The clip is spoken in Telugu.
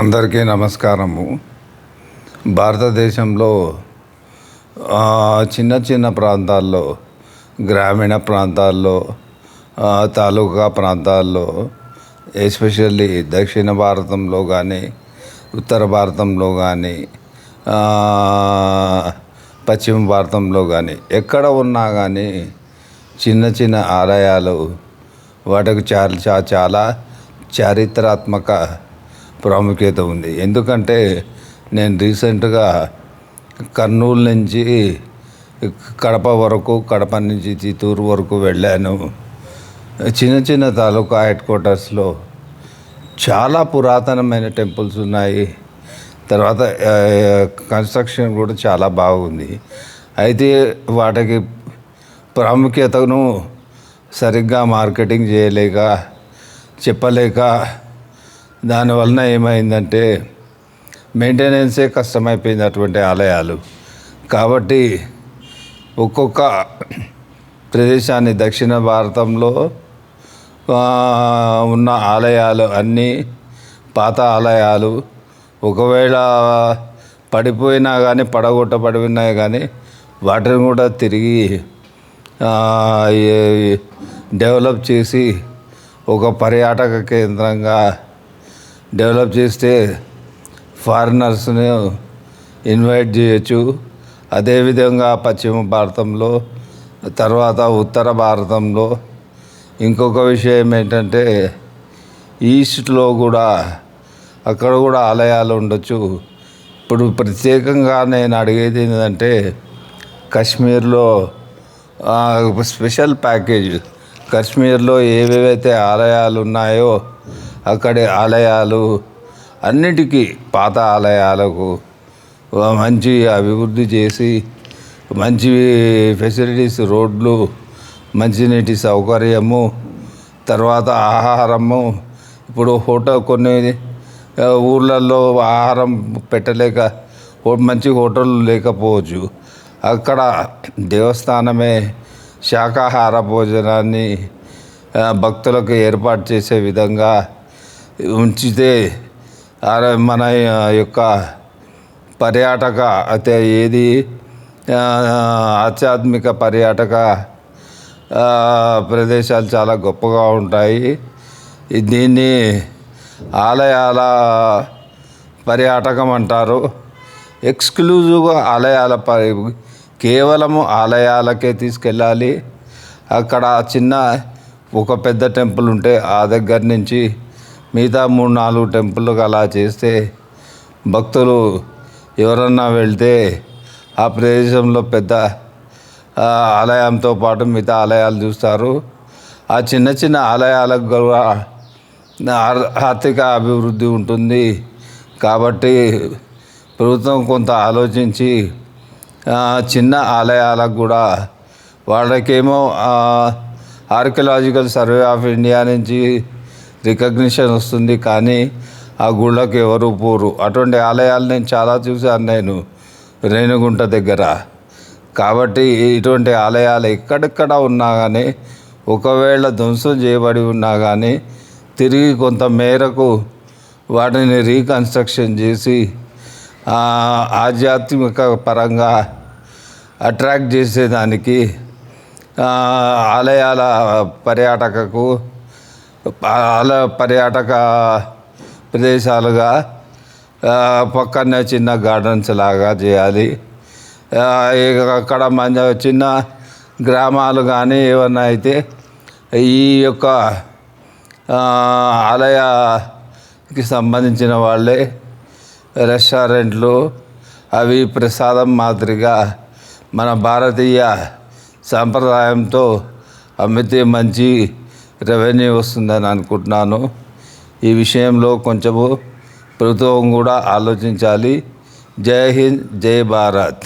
అందరికీ నమస్కారము. భారతదేశంలో చిన్న చిన్న ప్రాంతాల్లో గ్రామీణ ప్రాంతాల్లో తాలూకా ప్రాంతాల్లో ఎస్పెషల్లీ దక్షిణ భారతంలో కానీ ఉత్తర భారతంలో కానీ పశ్చిమ భారతంలో కానీ ఎక్కడ ఉన్నా కానీ చిన్న చిన్న ఆలయాలు వాటికి చాలా చాలా చారిత్రాత్మక ప్రాముఖ్యత ఉంది. ఎందుకంటే నేను రీసెంట్గా కర్నూలు నుంచి కడప వరకు కడప నుంచి చిత్తూరు వరకు వెళ్ళాను. చిన్న చిన్న తాలూకా హెడ్ క్వార్టర్స్లో చాలా పురాతనమైన టెంపుల్స్ ఉన్నాయి. తర్వాత కన్స్ట్రక్షన్ కూడా చాలా బాగుంది. అయితే వాటికి ప్రాముఖ్యతను సరిగ్గా మార్కెటింగ్ చేయలేక చెప్పలేక దానివలన ఏమైందంటే మెయింటెనెన్సే కష్టమైపోయింది అటువంటి ఆలయాలు. కాబట్టి ఒక్కొక్క ప్రదేశాన్ని దక్షిణ భారతంలో ఉన్న ఆలయాలు అన్నీ పాత ఆలయాలు. ఒకవేళ పడిపోయినా కానీ పడగొట్టబడినాయి కానీ వాటిని కూడా తిరిగి డెవలప్ చేసి ఒక పర్యాటక కేంద్రంగా డెవలప్ చేస్తే ఫారినర్స్ని ఇన్వైట్ చేయొచ్చు. అదేవిధంగా పశ్చిమ భారతంలో తర్వాత ఉత్తర భారతంలో ఇంకొక విషయం ఏంటంటే ఈస్ట్లో కూడా అక్కడ కూడా ఆలయాలు ఉండొచ్చు. ఇప్పుడు ప్రత్యేకంగా నేను అడిగేది ఏంటంటే కాశ్మీర్లో స్పెషల్ ప్యాకేజ్. కాశ్మీర్లో ఏవేవైతే ఆలయాలు ఉన్నాయో అక్కడి ఆలయాలు అన్నిటికీ పాత ఆలయాలకు మంచి అభివృద్ధి చేసి మంచి ఫెసిలిటీస్ రోడ్లు మంచినీటి సౌకర్యము తర్వాత ఆహారము. ఇప్పుడు హోటల్ కొన్ని ఆ, ఊర్లలో ఆహారం పెట్టలేక మంచి హోటల్ లేకపోవచ్చు. అక్కడ దేవస్థానమే శాకాహార భోజనాన్ని భక్తులకు ఏర్పాటు చేసే విధంగా ఉంచితే మన యొక్క పర్యాటక అయితే ఏది ఆధ్యాత్మిక పర్యాటక ప్రదేశాలు చాలా గొప్పగా ఉంటాయి. దీన్ని ఆలయాల పర్యాటకం అంటారు. ఎక్స్క్లూజివ్గా ఆలయాల పరి కేవలము ఆలయాలకే తీసుకెళ్ళాలి. అక్కడ చిన్న ఒక పెద్ద టెంపుల్ ఉంటే ఆ దగ్గర నుంచి మిగతా మూడు నాలుగు టెంపుల్కి అలా చేస్తే భక్తులు ఎవరన్నా వెళ్తే ఆ ప్రదేశంలో పెద్ద ఆలయంతో పాటు మిగతా ఆలయాలు చూస్తారు. ఆ చిన్న చిన్న ఆలయాలకు కూడా ఆర్- ఆర్థిక అభివృద్ధి ఉంటుంది. కాబట్టి ప్రభుత్వం కొంత ఆలోచించి చిన్న ఆలయాలకు కూడా వాళ్ళకేమో ఆర్కియలాజికల్ సర్వే ఆఫ్ ఇండియా నుంచి రికగ్నిషన్ వస్తుంది కానీ ఆ గుళ్ళకి ఎవరు పోరు. అటువంటి ఆలయాలు నేను చాలా చూశాను నేను రేణుగుంట దగ్గర. కాబట్టి ఇటువంటి ఆలయాలు ఎక్కడెక్కడ ఉన్నా కానీ ఒకవేళ ధ్వంసం చేయబడి ఉన్నా కానీ తిరిగి కొంత మేరకు వాటిని రీకన్స్ట్రక్షన్ చేసి ఆధ్యాత్మిక పరంగా అట్రాక్ట్ చేసేదానికి ఆలయాల పర్యాటకకు ఆల పర్యాటక ప్రదేశాలుగా పక్కనే చిన్న గార్డెన్స్ లాగా చేయాలి. ఇక అక్కడ మంచి చిన్న గ్రామాలు కానీ ఏమన్నా అయితే ఈ యొక్క ఆలయకి సంబంధించిన వాళ్ళే రెస్టారెంట్లు అవి ప్రసాదం మాదిరిగా మన భారతీయ సాంప్రదాయంతో అమ్మితే మంచి రెవెన్యూ వస్తుందని అనుకుంటున్నాను. ఈ విషయంలో కొంచెము ప్రభుత్వం కూడా ఆలోచించాలి. జై హింద్ జై భారత్.